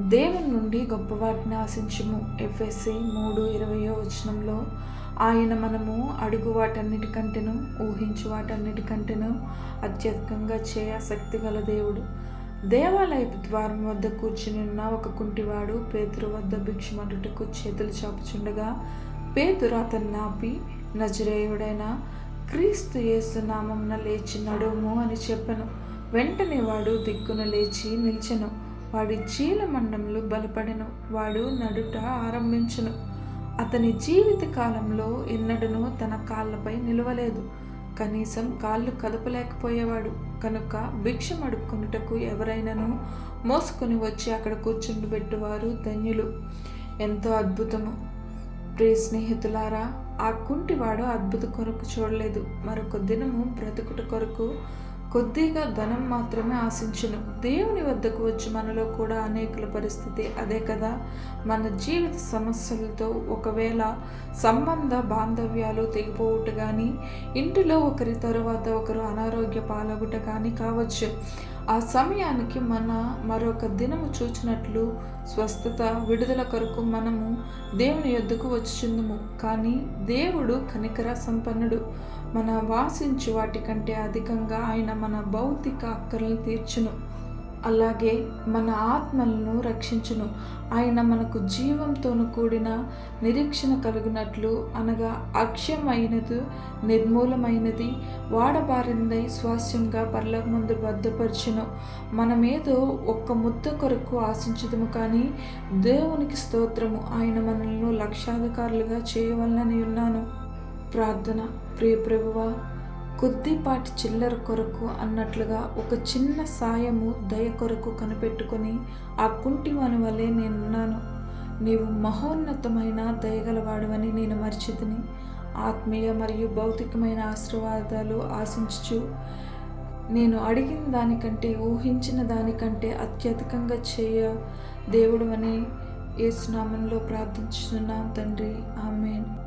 దేవుని నుండి గొప్ప వాటిని ఆశించుము. ఎఫ్ఎస్సి మూడు ఇరవయో వచనంలో ఆయన మనము అడుగు వాటన్నిటికంటేను ఊహించు వాటన్నిటికంటేను అత్యధికంగా చేయ శక్తి గల దేవుడు. దేవాలయపు ద్వారం వద్ద కూర్చుని ఉన్న ఒక కుంటివాడు పేతురు వద్ద భిక్షమటుటకు చేతులు చాపుచుండగా పేతురు అతన్ని నాపి నజరేయుడైన క్రీస్తు యేసు నామంన లేచి నడుము అని చెప్పను. వెంటనే వాడు దిక్కున లేచి నిల్చెను. వాడి చీల మండములు బలపడెను వాడు నడుట ఆరంభించును. అతని జీవిత కాలంలో ఎన్నడనూ తన కాళ్ళపై నిలవలేదు. కనీసం కాళ్ళు కదపలేకపోయేవాడు. కనుక భిక్షం అడుక్కొనుటకు ఎవరైనాను మోసుకొని వచ్చి అక్కడ కూర్చుండబెట్టువారు ధన్యులు. ఎంతో అద్భుతము. ప్రియ స్నేహితులారా ఆ కుంటివాడు అద్భుత కొరకు చూడలేదు. మరొక దినము బ్రతుకుట కొరకు కొద్దిగా ధనం మాత్రమే ఆశించును. దేవుని వద్దకు వచ్చి మనలో కూడా అనేకుల పరిస్థితి అదే కదా? మన జీవిత సమస్యలతో ఒకవేళ సంబంధ బాంధవ్యాలు తెగిపోవుట కానీ ఇంటిలో ఒకరి తరువాత ఒకరు అనారోగ్య పాలగుట కానీ కావచ్చు. ఆ సమయానికి మన మరొక దినము చూచినట్లు స్వస్థత విడుదల కొరకు మనము దేవుని యొద్దకు వచ్చుచుందుము. కానీ దేవుడు కనికర సంపన్నుడు. మన వాసించు వాటికంటే అధికంగా ఆయన మన భౌతిక అక్కర్లను తీర్చును. అలాగే మన ఆత్మలను రక్షించును. ఆయన మనకు జీవంతోను కూడిన నిరీక్షణ కలుగునట్లు అనగా అక్షయమైనది నిర్మూలమైనది వాడబారిందై స్వాస్యంగా ముందు భద్రపరచును మనమేదో ఒక్క ముద్ద కొరకు ఆశించదము కానీ దేవునికి స్తోత్రము. ఆయన మనల్ని లక్షాధికారులుగా చేయవలనని ఉన్నాను. ప్రార్థన. ప్రియ ప్రభువా కొద్దిపాటి చిల్లర కొరకు అన్నట్లుగా ఒక చిన్న సాయము దయ కొరకు కనిపెట్టుకొని ఆ కుంటివాని వలె నేనున్నాను. నీవు మహోన్నతమైన దయగలవాడవని నేను మరిచితిని. ఆత్మీయ మరియు భౌతికమైన ఆశీర్వాదాలు ఆశించుచు నేను అడిగిన దానికంటే ఊహించిన దానికంటే అత్యధికంగా చేయ దేవుడు అని ఏసునామంలో ప్రార్థించున్నాం తండ్రి. ఆమెన్.